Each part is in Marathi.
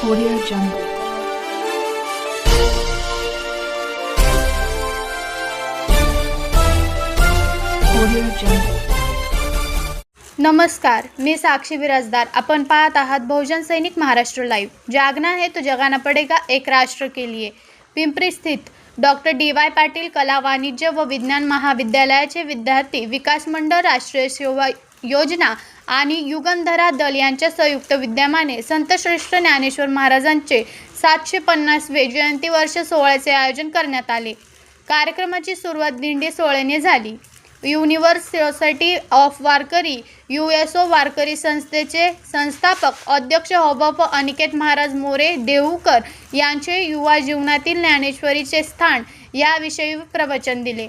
Audio Jungle. Audio Jungle. नमस्कार मी साक्षी बिराजदार आपण पाहत आहात बहुजन सैनिक महाराष्ट्र लाईव्ह जागना है तो जगाना पडेगा एक राष्ट्र के लिए पिंपरी स्थित डॉक्टर डी वाय पाटील कला वाणिज्य व विज्ञान महाविद्यालयाचे विद्यार्थी विकास मंडळ राष्ट्रीय सेवा योजना आणि युगंधरा दल यांच्या संयुक्त विद्यमाने संतश्रेष्ठ ज्ञानेश्वर महाराजांचे सातशे पन्नासवे जयंती वर्ष सोहळ्याचे आयोजन करण्यात आले. कार्यक्रमाची सुरुवात दिंडी सोहळ्याने झाली. Universe society of Warkari U S O Warkari संस्थेचे संस्थापक अध्यक्ष हबप अनिकेत महाराज मोरे देऊकर यांचे युवा जीवनातील ज्ञानेश्वरीचे स्थान याविषयी प्रवचन दिले.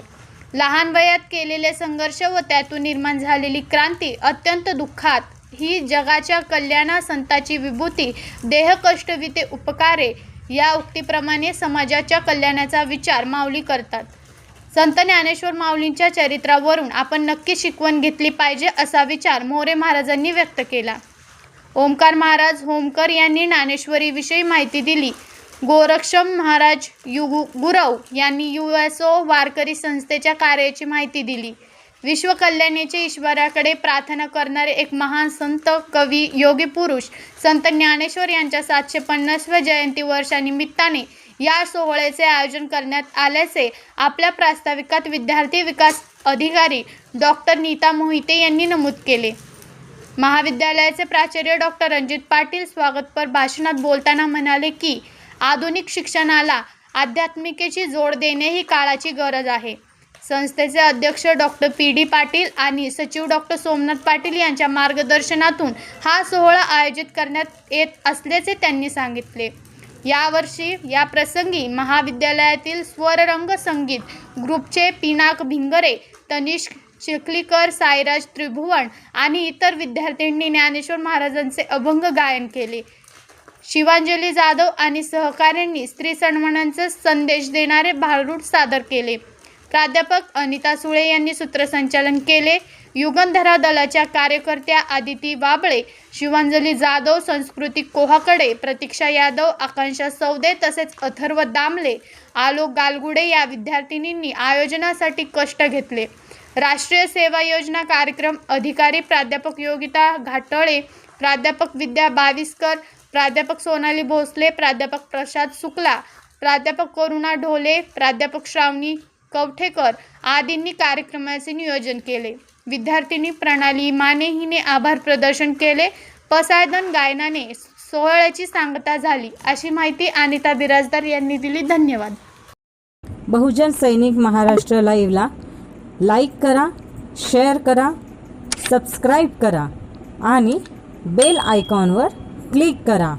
लहान वयात केलेले संघर्ष व त्यातून निर्माण झालेली क्रांती अत्यंत दुःखात. ही जगाच्या कल्याणा संताची विभूती देहकष्टविते उपकारे या उक्तीप्रमाणे समाजाच्या कल्याणाचा विचार माऊली करतात. संत ज्ञानेश्वर माऊलींच्या चरित्रावरून आपण नक्की शिकवण घेतली पाहिजे असा विचार मोरे महाराजांनी व्यक्त केला. ओमकार महाराज होमकर यांनी ज्ञानेश्वरीविषयी माहिती दिली. गोरक्षम महाराज यु गुरव यांनी यू एस ओ वारकरी संस्थेच्या कार्याची माहिती दिली. विश्वकल्याणीचे ईश्वराकडे प्रार्थना करणारे एक महान संत कवी योगी पुरुष संत ज्ञानेश्वर यांच्या सातशे पन्नासव्या जयंती वर्षानिमित्ताने या सोहळ्याचे आयोजन करण्यात आल्याचे आपल्या प्रास्ताविकात विद्यार्थी विकास अधिकारी डॉक्टर नीता मोहिते यांनी नमूद केले. महाविद्यालयाचे प्राचार्य डॉक्टर रणजित पाटील स्वागतपर भाषणात बोलताना म्हणाले की आधुनिक शिक्षणाला आध्यात्मिकेची जोड देणे ही काळाची गरज आहे. संस्थेचे अध्यक्ष डॉक्टर पी. डी. पाटील आणि सचिव डॉक्टर सोमनाथ पाटील यांच्या मार्गदर्शनातून हा सोहळा आयोजित करण्यात येत असल्याचे त्यांनी सांगितले. यावर्षी या प्रसंगी महाविद्यालयातील स्वररंग संगीत ग्रुपचे पिनाक भिंगरे तनिष्क चिखलीकर साईराज त्रिभुवन आणि इतर विद्यार्थ्यांनी ज्ञानेश्वर महाराजांचे अभंग गायन केले. शिवांजली जाधव आणि सहकाऱ्यांनी स्त्री सन्मानांचे संदेश देणारे भारूड सादर केले. प्राध्यापक अनिता सुळे यांनी सूत्रसंचालन केले. युगंधरा दलाच्या कार्यकर्त्या आदिती बाबळे शिवांजली जाधव संस्कृती कोहाकडे प्रतीक्षा यादव आकांक्षा सौदे तसेच अथर्व दामले आलोक गालगुडे या विद्यार्थिनींनी आयोजनासाठी कष्ट घेतले. राष्ट्रीय सेवा योजना कार्यक्रम अधिकारी प्राध्यापक योगिता घाटळे प्राध्यापक विद्या बाविस्कर प्राध्यापक सोनाली भोसले प्राध्यापक प्रसाद शुक्ला प्राध्यापक करुणा ढोले प्राध्यापक श्रावणी कवठेकर आदींनी कार्यक्रमाचे नियोजन केले. विद्यार्थिनी प्रणाली माने हिने आभार प्रदर्शन केले. पसायदन गायनाने सोहळ्याची सांगता झाली. अशी माहिती अनिता बिराजदार यांनी दिली. धन्यवाद. बहुजन सैनिक महाराष्ट्र लाईव्हला लाईक करा शेअर करा सबस्क्राईब करा आणि बेल आयकॉनवर क्लिक करा.